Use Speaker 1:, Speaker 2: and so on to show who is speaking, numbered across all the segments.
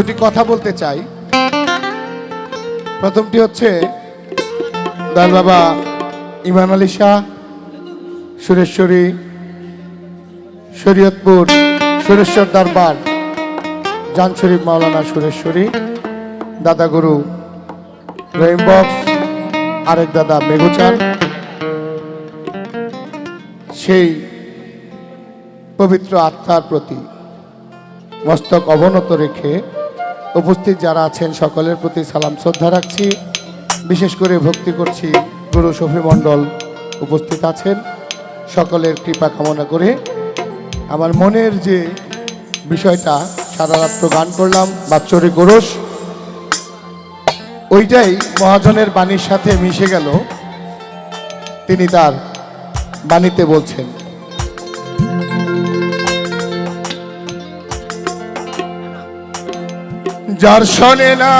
Speaker 1: দুটি কথা বলতে চাই। প্রথমটি হচ্ছে দয়াল বাবা ইমান আলী শাহ, সুরেশ্বরী, শরীয়তপুর, সুরেশ্বর দরবার জান শরীফ মাওলানা সুরেশ্বরী, দাদা গুরু রহিম বক্স, আরেক দাদা মেঘুচান সেই পবিত্র আত্মার প্রতি মস্তক অবনত রেখে উপস্থিত যারা আছেন, সকলের প্রতি সালাম, শ্রদ্ধা রাখছি। বিশেষ করে ভক্তি করছি, গুরু শফি মণ্ডল উপস্থিত আছেন। সকলের কৃপা কামনা করে আমার মনের যে বিষয়টা, সারা রাত্র গান করলাম, বাৎসরিক গোরস ওইটাই মহাজনের বাণীর সাথে মিশে গেল। তিনি তার বাণীতে বলছেন যার শোনে না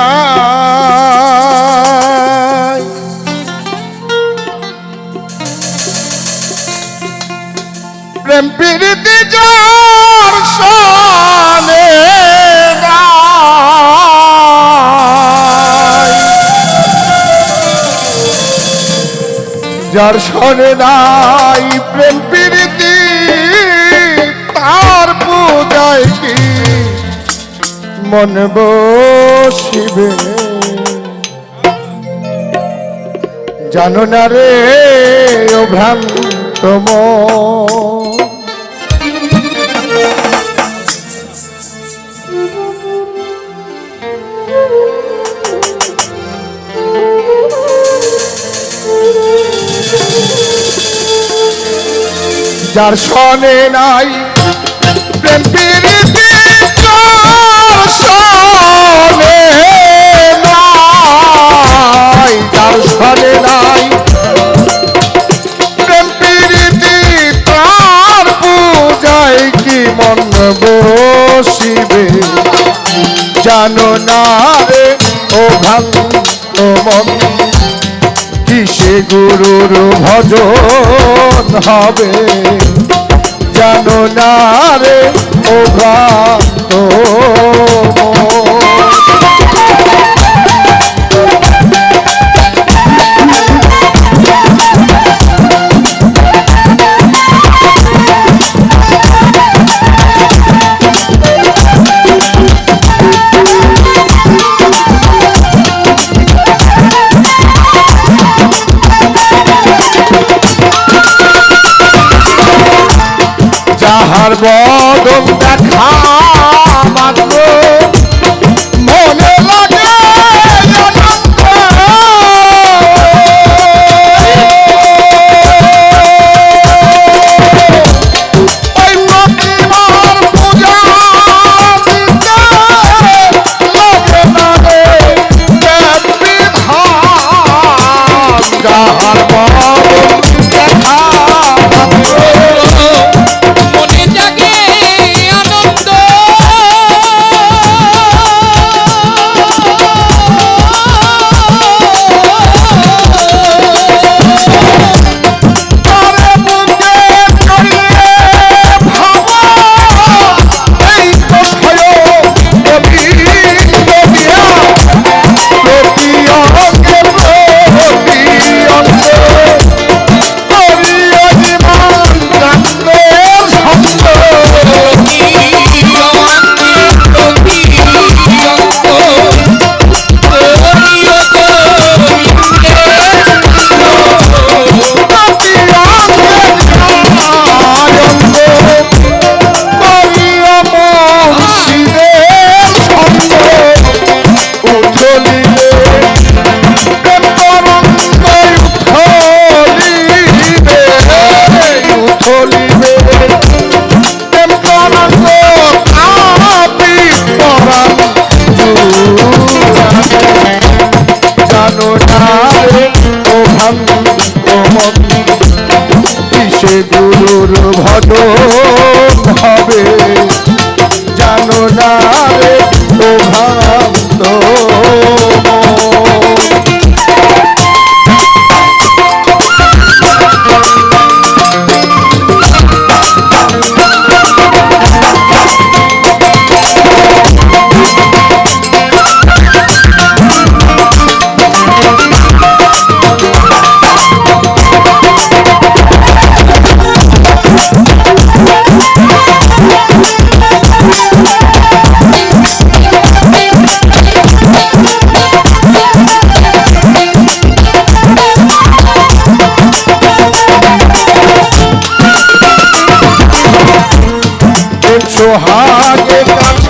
Speaker 1: প্রেম প্রীতি যার শোনে যার শোনে নাই মন বসিবে জানো না রে ও ভ্রান্ত। যার শোনে নাই প্রেম শোনে নাই যার শোনে নাই। প্রেম প্রীতি তার পূজায় কি মন বসিবে? জানো না রে, ও ভ্রান্ত কিসে গুরুর ভজন হবে? জানো না রে, ও ভ্রান্ত যাহার বদন দেখা কিসে গুরুর ভজন হবে। আগে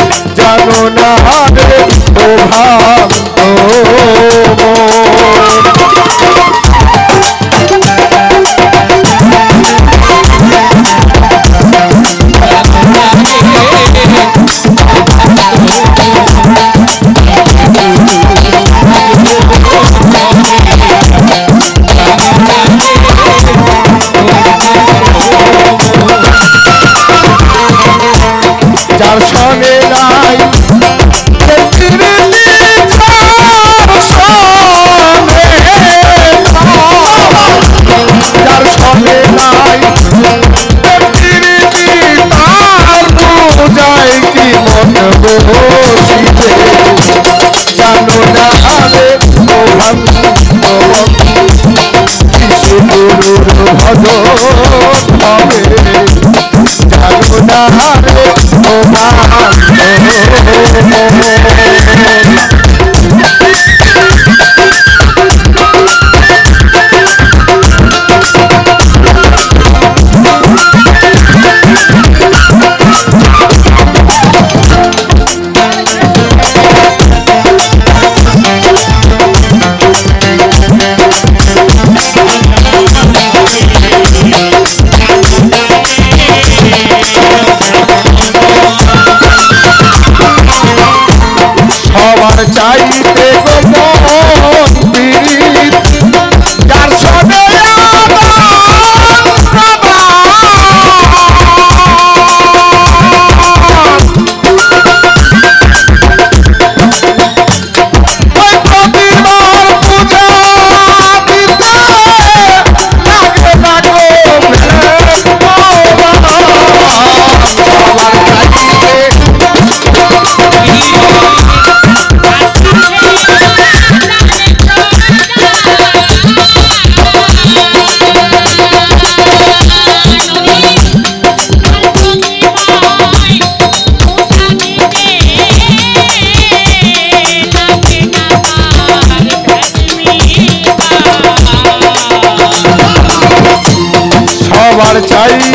Speaker 1: হবে যাব না রে তোমার চাই Ahí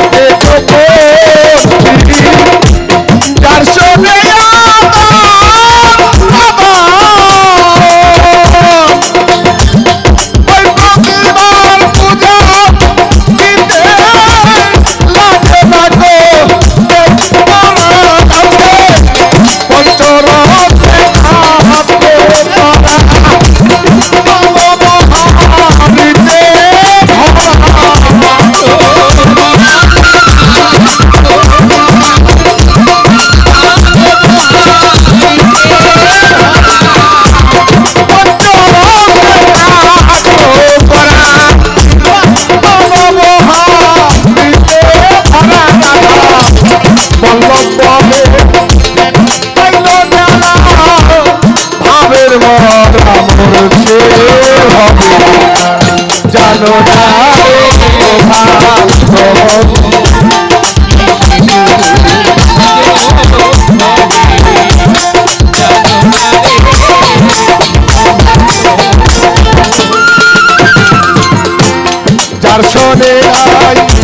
Speaker 1: যার শোনে নাই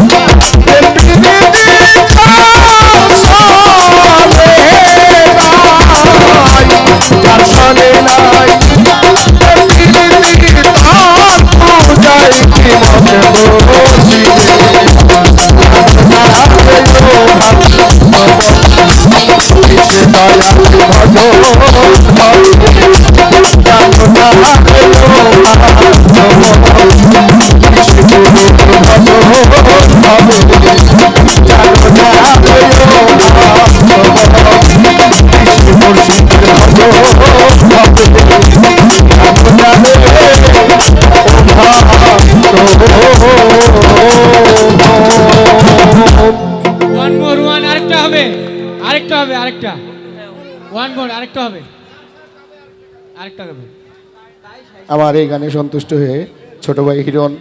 Speaker 1: আমার এই গানে সন্তুষ্ট হয়ে ছোট ভাই হিরণ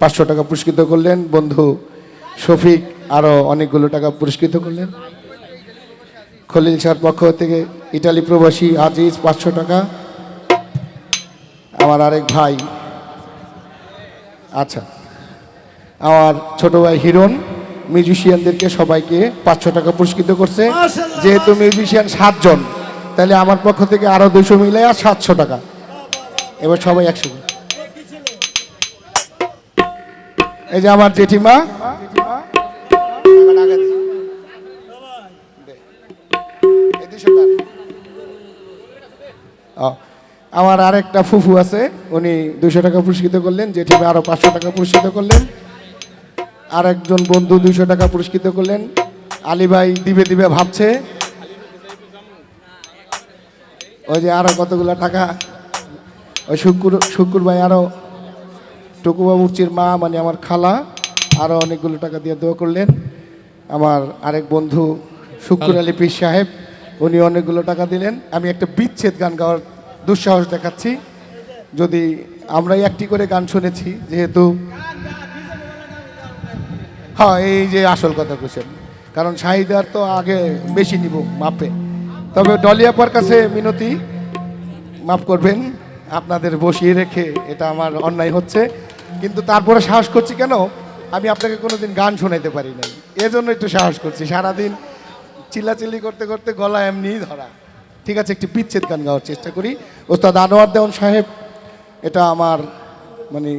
Speaker 1: পাঁচশো টাকা পুরস্কৃত করলেন। বন্ধু শফিক আরও অনেকগুলো টাকা পুরস্কৃত করলেন। খলিল স্যার পক্ষ থেকে ইটালি প্রবাসী আজিজ পাঁচশো টাকা। আমার আরেক ভাই। আচ্ছা। আমার ছোট ভাই হিরণ মিউজিশিয়ানদেরকে সবাইকে পাঁচশো টাকা পুরস্কৃত করছে। যেহেতু মিউজিশিয়ান সাতজন তাহলে আমার পক্ষ থেকে আরও দুশো মিলে আর সাতশো টাকা। এবার সবাই একসঙ্গে। এই যে আমার জেঠিমা। আমার আরেকটা ফুফু আছে, উনি দুইশো টাকা পুরস্কৃত করলেন, জেঠিমা আরও পাঁচশো টাকা পুরস্কৃত করলেন। আর একজন বন্ধু দুইশো টাকা পুরস্কৃত করলেন। আলী ভাই দিবে দিবে ভাবছে। ওই যে আরও কতগুলো টাকা? ওই শুক্র শুক্র ভাই আরও টুকুবাবুর্চির মা মানে আমার খালা আরও অনেকগুলো টাকা দিয়ে দোয়া করলেন। আমার আরেক বন্ধু শুক্র আলী পীর সাহেব উনি অনেকগুলো টাকা দিলেন। আমি একটা বিচ্ছেদ গান গাওয়ার দুঃসাহস দেখাচ্ছি। যদি আমরাই একটি করে গান শুনেছি, যেহেতু হ্যাঁ এই যে আসল কথা কুছেন কারণ শাহিদার তো আগে বেশি নিব মাপে। তবে ডলিয়াপার কাছে মিনতি, মাফ করবেন, আপনাদের বসিয়ে রেখে এটা আমার অন্যায় হচ্ছে। কিন্তু তারপরে সাহস করছি কেন? আমি আপনাকে কোনোদিন গান শোনাইতে পারি নাই। এজন্য একটু সাহস করছি। সারাদিন চিল্লাচিল্লি করতে করতে গলা এমনিই ধরা। ঠিক আছে, একটি বিচ্ছেদ গান গাওয়ার চেষ্টা করি। ওস্তাদ আনোয়ার দেওয়ান সাহেব, এটা আমার মানে